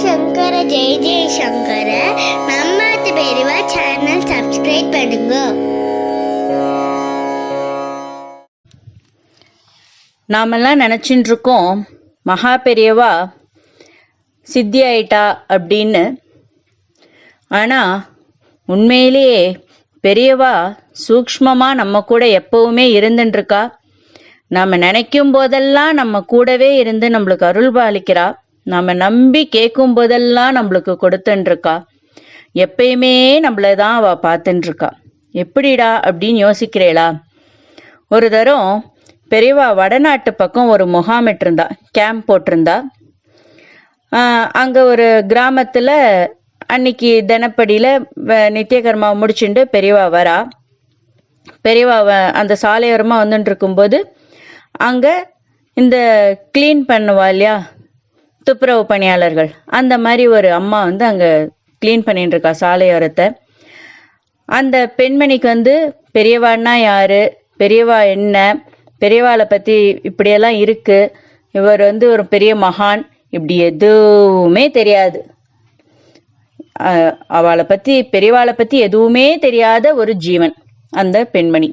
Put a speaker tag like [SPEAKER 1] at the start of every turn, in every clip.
[SPEAKER 1] சங்கர ஜெய ஜெய சங்கர நம்மாத்து பெரியவா channel subscribe பண்ணுங்க
[SPEAKER 2] நாமெல்லாம் நினச்சின்னு இருக்கோம் மகா பெரியவா சித்தி ஆயிட்டா அப்படின்னு ஆனால் உண்மையிலேயே பெரியவா சூக்ஷ்மமாக நம்ம கூட எப்பவுமே இருந்துட்டுருக்கா நாம் நினைக்கும் போதெல்லாம் நம்ம கூடவே இருந்து நம்மளுக்கு அருள் பாலிக்கிறா நம்ம நம்பி கேட்கும் போதெல்லாம் நம்மளுக்கு கொடுத்துன்ருக்கா. எப்பயுமே நம்மளை தான் அவள் பார்த்துட்டுருக்கா எப்படிடா அப்படின்னு யோசிக்கிறேளா? ஒரு தரம் பெரியவா வடநாட்டு பக்கம் ஒரு முகாமிட்டிருந்தா கேம்ப் போட்டிருந்தா. அங்கே ஒரு கிராமத்தில் அன்னைக்கு தினப்படியில் நித்தியகர்மா முடிச்சுட்டு பெரியவா வரா. பெரியவா அந்த சாலையோரமாக வந்துட்டு இருக்கும்போது அங்கே இந்த க்ளீன் பண்ணுவா இல்லையா? துப்புரவு பணியாளர்கள். அந்த மாதிரி ஒரு அம்மா வந்து அங்கே க்ளீன் பண்ணிட்டு இருக்கா சாலையோரத்தை. அந்த பெண்மணிக்கு வந்து பெரியவான்னா யாரு? பெரியவா என்ன? பெரியவாளை பற்றி இப்படியெல்லாம் இருக்கு. இவர் வந்து ஒரு பெரிய மகான். இப்படி எதுவுமே தெரியாது. அவளை பற்றி பெரியவாளை பற்றி எதுவுமே தெரியாத ஒரு ஜீவன் அந்த பெண்மணி.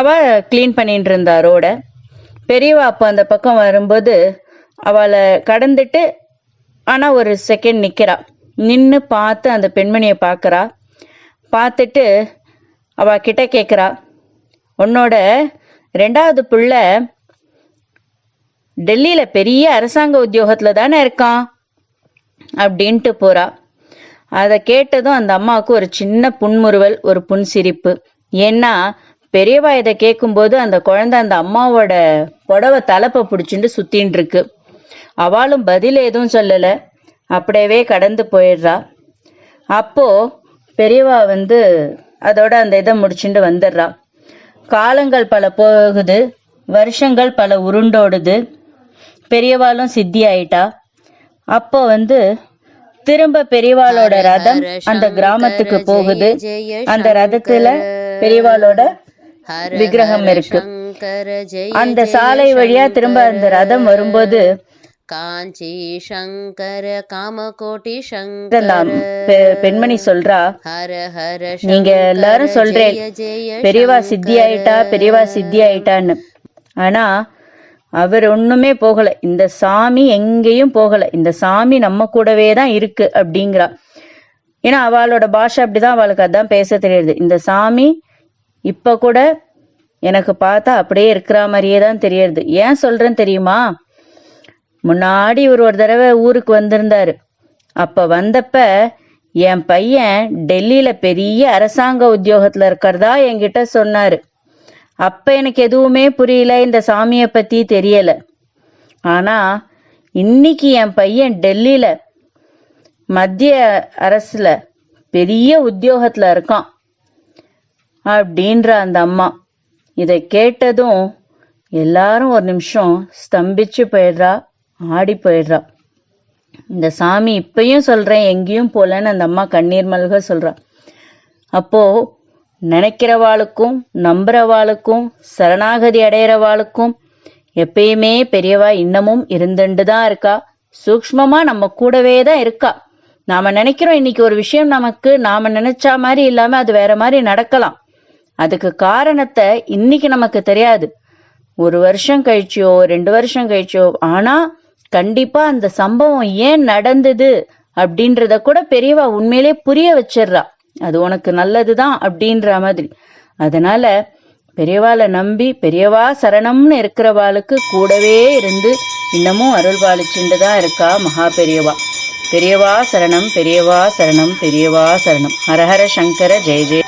[SPEAKER 2] அவ க்ளீன் பண்ணிட்டு இருந்தா ரோட. பெரியவா அப்போ அந்த பக்கம் வரும்போது அவளை கடந்துட்டு ஆனால் ஒரு செகண்ட் நிற்கிறா நின்று பார்த்து அந்த பெண்மணியை பார்க்குறா. பார்த்துட்டு அவ கிட்ட கேட்குறா உன்னோட ரெண்டாவது புள்ள டெல்லியில் பெரிய அரசாங்க உத்தியோகத்தில் தானே இருக்கான்? அப்படின்ட்டு போறா. அதை கேட்டதும் அந்த அம்மாவுக்கு ஒரு சின்ன புன்முறுவல் ஒரு புன்சிரிப்பு. ஏன்னா பெரியவா இதை கேட்கும்போது அந்த குழந்தை அந்த அம்மாவோட புடவை தலைப்பை பிடிச்சிட்டு சுத்தின்னு இருக்கு. அவளும் பதில் எதுவும் சொல்லலை. அப்படியே கடந்து போயிடுறா. அப்போ பெரியவா வந்து அதோட அந்த இதை முடிச்சுட்டு வந்துடுறா. காலங்கள் பல போகுது வருஷங்கள் பல உருண்டோடுது. பெரியவாளும் சித்தி ஆயிட்டா அப்போ வந்து திரும்ப பெரியவாளோட ரதம் அந்த கிராமத்துக்கு போகுது. அந்த ரதத்துல பெரியவாளோட விக்கிரகம் இருக்கு. அந்த சாலை வழியா திரும்ப அந்த ரதம் வரும்போது
[SPEAKER 3] காஞ்சி சங்கர காமகோட்டி சங்கர
[SPEAKER 2] பெண்மணி சொல்றா.
[SPEAKER 3] ஹர ஹர
[SPEAKER 2] நீங்க எல்லாரும் சொல்றேன். பெரியவா சித்தி ஆயிட்டா பெரியவா சித்தி ஆயிட்டான்னு ஆனா அவர் ஒண்ணுமே போகல. இந்த சாமி எங்கேயும் போகல. இந்த சாமி நம்ம கூடவே தான் இருக்கு அப்படிங்கிறா. ஏன்னா அவளோட பாஷை அப்படிதான் அவளுக்கு அதான் பேச தெரியுது. இந்த சாமி இப்ப கூட எனக்கு பார்த்தா அப்படியே இருக்கிற மாதிரியே தான் தெரியுது. ஏன் சொல்றேன்னு தெரியுமா? முன்னாடி இவர் ஒரு தடவை ஊருக்கு வந்திருந்தாரு. அப்ப வந்தப்ப என் பையன் டெல்லியில பெரிய அரசாங்க உத்தியோகத்துல இருக்கிறதா என்கிட்ட சொன்னாரு. அப்ப எனக்கு எதுவுமே புரியல இந்த சாமியை பத்தி தெரியல. ஆனா இன்னைக்கு என் பையன் டெல்லியில மத்திய அரசுல பெரிய உத்தியோகத்துல இருக்கான் அப்படின்ற அந்த அம்மா. இதை கேட்டதும் எல்லாரும் ஒரு நிமிஷம் ஸ்தம்பிச்சு போயிடுறா. ஆடி போயிடுறா. இந்த சாமி இப்பயும் சொல்றேன் எங்கேயும் போலன்னு அந்த அம்மா கண்ணீர் மல்க சொல்றா. அப்போ நினைக்கிறவாளுக்கும் நம்புறவாளுக்கும் சரணாகதி அடையிறவாளுக்கும் எப்பயுமே பெரியவா இன்னமும் இருந்துட்டு தான் இருக்கா. சூக்ஷ்மமா நம்ம கூடவே தான் இருக்கா. நாம நினைக்கிறோம் இன்னைக்கு ஒரு விஷயம் நமக்கு நாம நினைச்சா மாதிரி இல்லாம அது வேற மாதிரி நடக்கலாம். அதுக்கு காரணத்தை இன்னைக்கு நமக்கு தெரியாது. ஒரு வருஷம் கழிச்சியோ ரெண்டு வருஷம் கழிச்சியோ ஆனா கண்டிப்பா அந்த சம்பவம் ஏன் நடந்தது அப்படின்றத கூட பெரியவா உண்மையிலே புரிய வச்சிடுறா. அது உனக்கு நல்லதுதான் அப்படின்ற மாதிரி. அதனால பெரியவாளை நம்பி பெரியவா சரணம்னு இருக்கிறவாளுக்கு கூடவே இருந்து இன்னமும் அருள் பாலிச்சுட்டு தான் இருக்கா மகா பெரியவா. பெரியவா சரணம் பெரியவா சரணம் பெரியவா சரணம். ஹரஹர சங்கர ஜெய ஜெய.